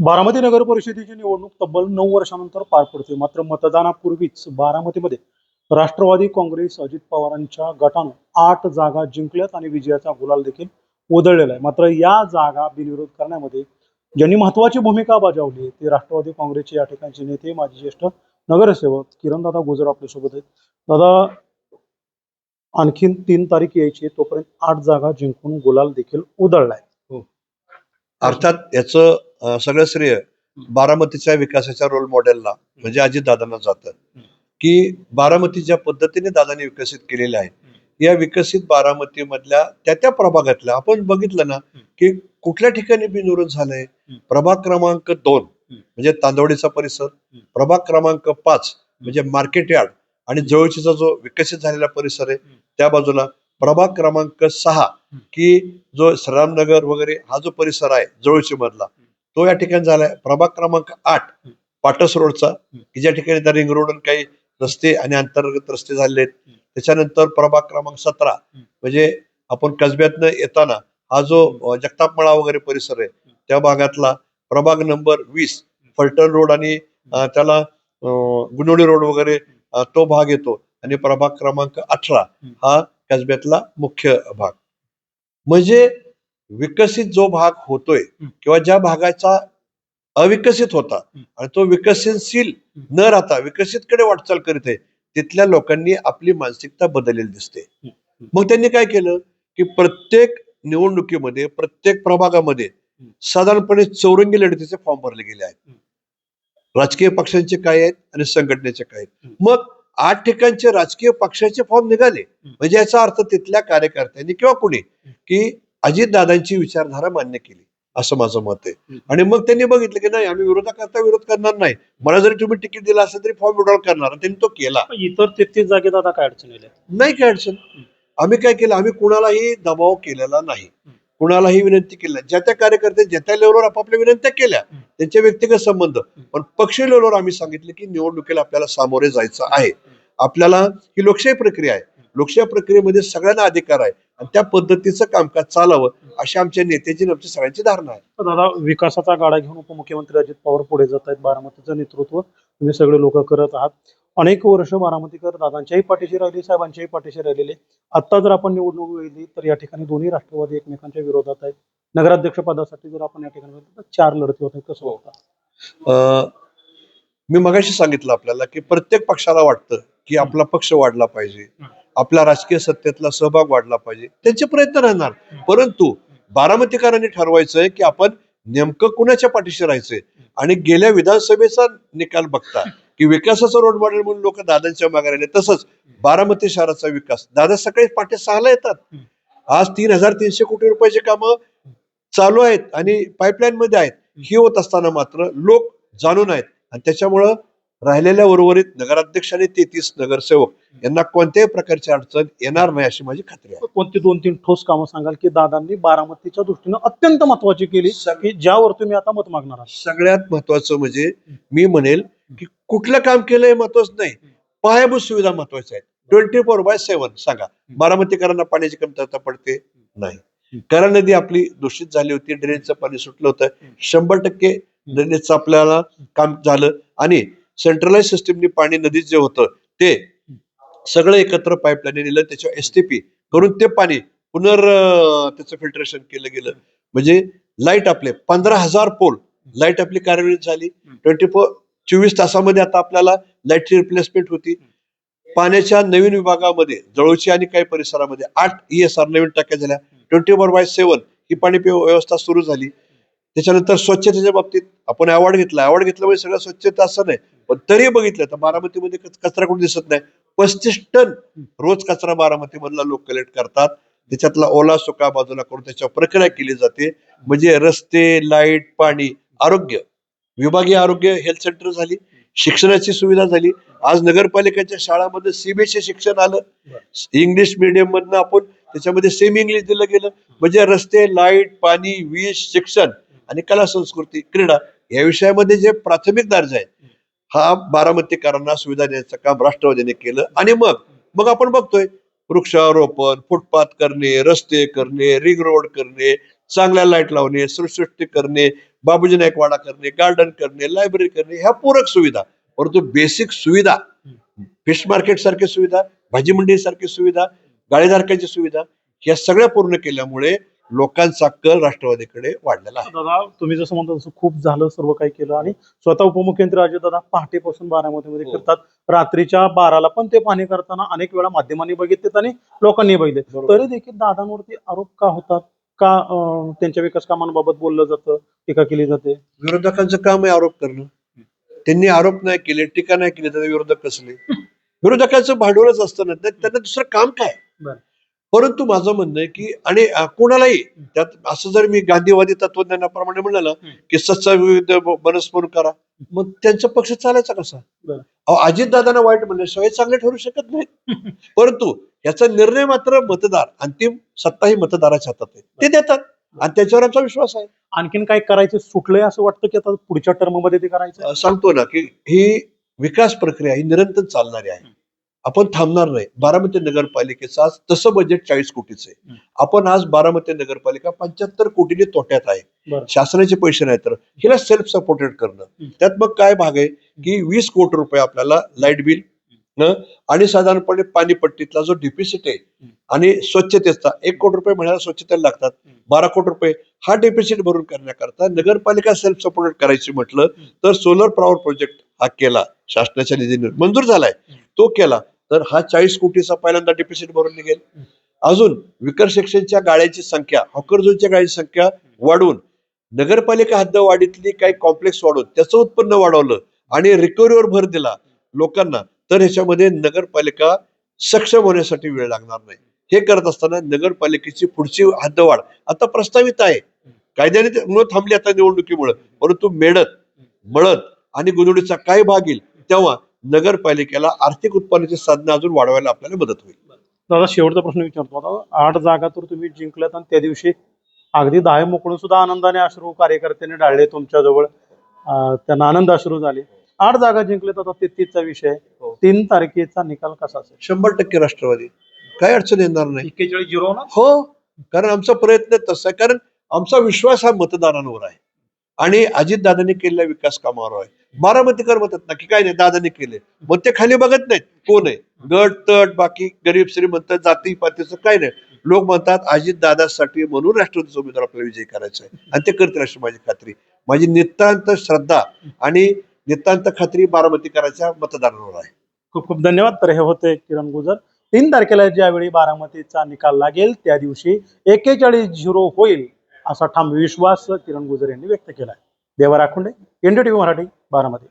बारामती नगर परिषदेची निवडणूक तब्बल नऊ वर्षानंतर पार पडते मात्र मतदानापूर्वीच बारामतीमध्ये राष्ट्रवादी काँग्रेस अजित पवारांच्या गटानं आठ जागा जिंकल्यात आणि विजयाचा गुलाल देखील उधळलेला आहे. मात्र या जागा बिनविरोध करण्यामध्ये ज्यांनी महत्वाची भूमिका बजावली आहे ते राष्ट्रवादी काँग्रेसचे या ठिकाणचे नेते माजी ज्येष्ठ नगरसेवक किरणदादा गुजर आपल्यासोबत आहेत. दादा आणखीन तीन तारीख यायची तोपर्यंत आठ जागा जिंकून गुलाल देखील उधळलाय हो. अर्थात याचं सगळं श्रेय बारामतीच्या विकासाच्या रोल मॉडेलला म्हणजे अजित दादांना जातं. की बारामती ज्या पद्धतीने दादांनी विकसित केलेल्या आहेत या विकसित बारामती मधल्या त्या त्या प्रभागातल्या आपण बघितलं ना की कुठल्या ठिकाणी बिनविरोध झालंय? प्रभाग क्रमांक दोन म्हणजे तांदवडीचा परिसर प्रभाग क्रमांक पाच म्हणजे मार्केट यार्ड आणि जवळचीचा जो विकसित झालेला परिसर आहे त्या बाजूला प्रभाग क्रमांक सहा की जो श्रीरामनगर वगैरे हा जो परिसर आहे जवळची मधला तो या ठिकाणी झालाय. प्रभाग क्रमांक आठ पाटस रोडचा की ज्या ठिकाणी त्या रिंग रोड काही रस्ते आणि अंतर्गत रस्ते झाले आहेत. त्याच्यानंतर प्रभाग क्रमांक सतरा म्हणजे आपण कसब्यातनं येताना हा जो अं, जगतापमळा वगैरे परिसर आहे त्या भागातला प्रभाग नंबर वीस फलटण रोड आणि त्याला गुणवडी रोड वगैरे तो भाग येतो. आणि प्रभाग क्रमांक अठरा हा कसब्यातला मुख्य भाग. म्हणजे विकसित जो भाग होतोय किंवा ज्या भागाचा अविकसित होता आणि तो विकसनशील न राहता विकसित कडे वाटचाल करीत आहे तिथल्या लोकांनी आपली मानसिकता बदललेली दिसते. मग त्यांनी काय केलं की प्रत्येक निवडणुकीमध्ये प्रत्येक प्रभागामध्ये साधारणपणे चौरंगी लढतीचे फॉर्म भरले गेले आहेत. राजकीय पक्षांचे काय आहेत आणि संघटनेचे काय आहेत. मग आठ ठिकाणचे राजकीय पक्षाचे फॉर्म निघाले. म्हणजे याचा अर्थ तिथल्या कार्यकर्त्यांनी किंवा कुणी की अजितदादांची विचारधारा मान्य केली असं माझं मत आहे. आणि मग त्यांनी बघितलं की नाही आम्ही विरोधाकरता विरोध करणार नाही. मला जरी तुम्ही तिकीट दिलं असेल तरी फॉर्म विड्रॉल करणार आणि त्यांनी तो केला. इतर तेहतीस जागेत आता काय अडचण नाही काय अडचण. आम्ही काय केलं आम्ही कुणालाही दबाव केलेला नाही. कुणालाही विनंती केली नाही. ज्या त्या कार्यकर्ते ज्या त्या लेवलवर आपापल्या विनंत्या केल्या त्यांचे व्यक्तिगत संबंध. पण पक्षीय लेवलवर आम्ही सांगितलं की निवडणुकीला आपल्याला सामोरे जायचं आहे. आपल्याला ही लोकशाही प्रक्रिया आहे. लोकशाही प्रक्रियेमध्ये सगळ्यांना अधिकार आहे. आणि त्या पद्धतीचं कामकाज चालावं अशी आमच्या नेत्याची आणि आमच्या सगळ्यांची धारणा आहे. दादा विकासाचा गाडा घेऊन उपमुख्यमंत्री अजित पवार पुढे जात आहेत. बारामतीचं नेतृत्व तुम्ही सगळे लोक करत आहात. अनेक वर्ष बारामतीकर दादांच्याही पाठीशी राहिली साहेबांच्याही पाठीशी राहिलेले. आता जर आपण निवडणूक वेळली तर या ठिकाणी दोन्ही राष्ट्रवादी एकमेकांच्या विरोधात आहेत. नगराध्यक्ष पदासाठी जर आपण या ठिकाणी चार लढती होत कसं होतं? अं, मी मगाशी सांगितलं आपल्याला की प्रत्येक पक्षाला वाटतं की आपला पक्ष वाढला पाहिजे. आपला राजकीय सत्तेतला सहभाग वाढला पाहिजे. त्यांचे प्रयत्न राहणार. परंतु बारामतीकरांनी ठरवायचंय की आपण नेमकं कुणाच्या पाठीशी राहायचंय? आणि गेल्या विधानसभेचा निकाल बघता की विकासाचा रोड मॉडेल म्हणून लोक दादांच्या मागे राहिले. तसंच बारामती शहराचा विकास. दादा सकाळी पाठी सहाला येतात. आज तीन हजार तीनशे कोटी रुपयाची कामं चालू आहेत आणि पाईपलाईन मध्ये आहेत. ही होत असताना मात्र लोक जाणून आहेत. आणि त्याच्यामुळं राहिलेल्या उर्वरित नगराध्यक्ष आणि तेहतीस नगरसेवक यांना कोणत्याही प्रकारची अडचण येणार नाही अशी माझी खात्री आहे. कोणती दोन तीन ठोस कामं सांगाल की दादांनी बारामतीच्या दृष्टीनं अत्यंत महत्वाची केली की ज्यावर तुम्ही आता मत मागणार आहात? सगळ्यात महत्वाचं म्हणजे मी म्हणेल की कुठलं काम केलंय महत्वाचं नाही. पायाभूत सुविधा महत्त्वाच्या आहेत. ट्वेंटी फोर बाय सेव्हन सांगा. बारामतीकरांना पाण्याची कमतरता पडते? नाही. करा नदी आपली दूषित झाली होती ड्रेनेजचं पाणी सुटलं होतं. शंभर टक्के ड्रेनेजचं आपल्याला काम झालं. आणि सेंट्रलाइज सिस्टीमनी पाणी नदीत जे होतं ते सगळं एकत्र पाईपलाईन नेलं. त्याच्यावर एसटीपी करून ते पाणी पुनर् त्याचं फिल्टरेशन केलं गेलं. म्हणजे लाइट आपले पंधरा हजार पोल लाइट आपली कार्यान्वित झाली. ट्वेंटी फोर चोवीस तासामध्ये आता आपल्याला लाईटची रिप्लेसमेंट होती. पाण्याच्या नवीन विभागामध्ये जवळची आणि काही परिसरामध्ये आठ ई एस आर नवीन टाक्या झाल्या. ट्वेंटी फोर बाय सेव्हन ही पाणी व्यवस्था सुरू झाली. त्याच्यानंतर स्वच्छतेच्या बाबतीत आपण अवॉर्ड घेतला. अवॉर्ड घेतल्यामुळे सगळं स्वच्छता असं नाही. पण तरी बघितलं तर बारामतीमध्ये कचरा कुठे दिसत नाही. पस्तीस टन रोज कचरा बारामतीमधला लोक कलेक्ट करतात. त्याच्यातला ओला सुका बाजूला करून त्याच्यावर प्रक्रिया केली जाते. म्हणजे रस्ते लाइट पाणी आरोग्य. विभागीय आरोग्य हेल्थ सेंटर झाली. शिक्षणाची सुविधा झाली. आज नगरपालिकेच्या शाळामध्ये सीबीएसई शिक्षण आलं. इंग्लिश मिडियम मधनं आपण त्याच्यामध्ये सेमी इंग्लिश दिलं गेलं. म्हणजे रस्ते लाइट पाणी वीज शिक्षण आणि कला संस्कृती क्रीडा या विषयामध्ये जे प्राथमिक दर्जा आहे हा बारामतीकरांना सुविधा देण्याचं काम राष्ट्रवादीने केलं. आणि मग मग आपण बघतोय वृक्षारोपण फुटपाथ करणे रस्ते करणे रिंग रोड करणे चांगल्या लाइट लावणे सुरसृष्टी करणे बाबूजी नायकवाडा करणे गार्डन करणे लायब्ररी करणे ह्या पूरक सुविधा. परंतु बेसिक सुविधा फिश मार्केट सारखी सुविधा भाजी मंडी सारखी सुविधा गाळेधारकांची सुविधा ह्या सगळ्या पूर्ण केल्यामुळे लोकांचा कल राष्ट्रवादीकडे वाढलेला आहे. दादा तुम्ही जसं म्हणता तसं खूप झालं सर्व काही केलं आणि स्वतः उपमुख्यमंत्री अजितदादा पहाटेपासून बारामतीमध्ये हो. फिरतात. रात्रीच्या बाराला पण ते पाहणी करताना अनेक वेळा माध्यमांनी बघितलेत आणि लोकांनी बघितले. तरी देखील दादांवरती आरोप का होतात? का त्यांच्या विकास कामांबाबत बोललं जातं? टीका केली जाते? विरोधकांचं काम आहे आरोप करणं. त्यांनी आरोप नाही केले टीका नाही केली तर विरोधक कसले? विरोधकांचं भांडवलच असतं ना. त्या- त्यांना दुसरं काम काय? बरं. परंतु माझं म्हणणं आहे की आणि कोणालाही त्यात असं जर मी गांधीवादी तत्वज्ञानाप्रमाणे म्हणालं. की सच्चा विविध बनस्फोर करा मग त्यांचा पक्ष चालायचा कसा? अजितदादांना वाईट म्हणल्याशिवाय चांगले ठरू शकत नाही परंतु याचा निर्णय मात्र मतदार अंतिम सत्ता ही मतदाराच्या हातात आहे. ते देतात. आणि त्याच्यावर आमचा विश्वास आहे. आणखीन काय करायचं सुटलंय असं वाटतं की आता पुढच्या टर्ममध्ये ते करायचं? सांगतो ना की ही विकास प्रक्रिया ही निरंतर चालणारी आहे. आपण थांबणार नाही बारामती नगरपालिकेचं आज तसं बजेट चाळीस कोटीचं आहे. आपण आज बारामती नगरपालिका पंच्याहत्तर कोटीने तोट्यात आहे. शासनाचे पैसे नाही तर हिला सेल्फ सपोर्टेड करणं. त्यात मग काय भाग आहे की वीस कोटी रुपये आपल्याला लाइट बिल आणि साधारणपणे पाणीपट्टीतला जो डिफिसिट आहे. आणि स्वच्छतेचा एक कोटी रुपये महिन्याला स्वच्छतेला लागतात. बारा कोटी रुपये हा डेफिसिट भरून करण्याकरता नगरपालिका सेल्फ सपोर्टेड करायची म्हटलं. तर सोलर पॉवर प्रोजेक्ट हा केला शासनाच्या निधीने मंजूर झालाय. तो केला तर हा चाळीस कोटीचा पहिल्यांदा डेफिसिट भरून निघेल. अजून विकर सेक्शनच्या गाळ्याची संख्या हॉकर झोनच्या गाळ्याची संख्या वाढवून नगरपालिका हद्दवाढीतली काही कॉम्प्लेक्स वाढवून त्याचं उत्पन्न वाढवलं आणि रिकव्हरीवर भर दिला लोकांना तर ह्याच्यामध्ये नगरपालिका सक्षम होण्यासाठी वेळ लागणार नाही. हे करत असताना नगरपालिकेची पुढची हद्दवाढ आता प्रस्तावित आहे. कायद्याने मुळे थांबली आता निवडणुकीमुळे. परंतु मेडत मळत आणि गुंजवणीचा काय भाग येईल तेव्हा नगरपालिकेला आर्थिक उत्पन्नाची साधनं अजून वाढवायला आपल्याला मदत होईल. दादा शेवटचा प्रश्न विचारतो आता. आठ जागा तर तुम्ही जिंकल्यात आणि त्या दिवशी अगदी दहा मोकळून सुद्धा आनंदाने अश्रू कार्यकर्त्यांनी डाळले तुमच्याजवळ. त्यांना आनंद अश्रू झाले. आठ जागा जिंकल्यात आता तेहतीसचा विषय. तीन तारखेचा निकाल कसा असेल? शंभर टक्के राष्ट्रवादी. काय अडचण येणार नाही. एक्केचाळीस झिरो ना हो कारण आमचा प्रयत्न तसा आहे. कारण आमचा विश्वास हा मतदारांवर आहे. आणि अजितदादांनी केलेल्या विकास कामावर आहे. बारामतीकर म्हणतात ना की काय नाही दादांनी केले. मग ते खाली बघत नाहीत. कोण आहे? गट तट बाकी गरीब श्रीमंत जाती पातीचं काय नाही. लोक म्हणतात अजित दादासाठी म्हणून राष्ट्रवादीचा उमेदवार आपल्याला विजयी करायचा आहे. आणि ते करतील अशी माझी खात्री. माझी नितांत श्रद्धा आणि नितांत खात्री बारामतीकरांच्या मतदारांवर आहे. खूप खूप धन्यवाद. तर हे होते किरण गुजर. तीन तारखेला ज्यावेळी बारामतीचा निकाल लागेल त्या दिवशी एक्केचाळीस झिरो होईल असा ठाम विश्वास किरण गुजर यांनी व्यक्त केला देवा राखुंडे एनडीटीव्ही मराठी बारामती.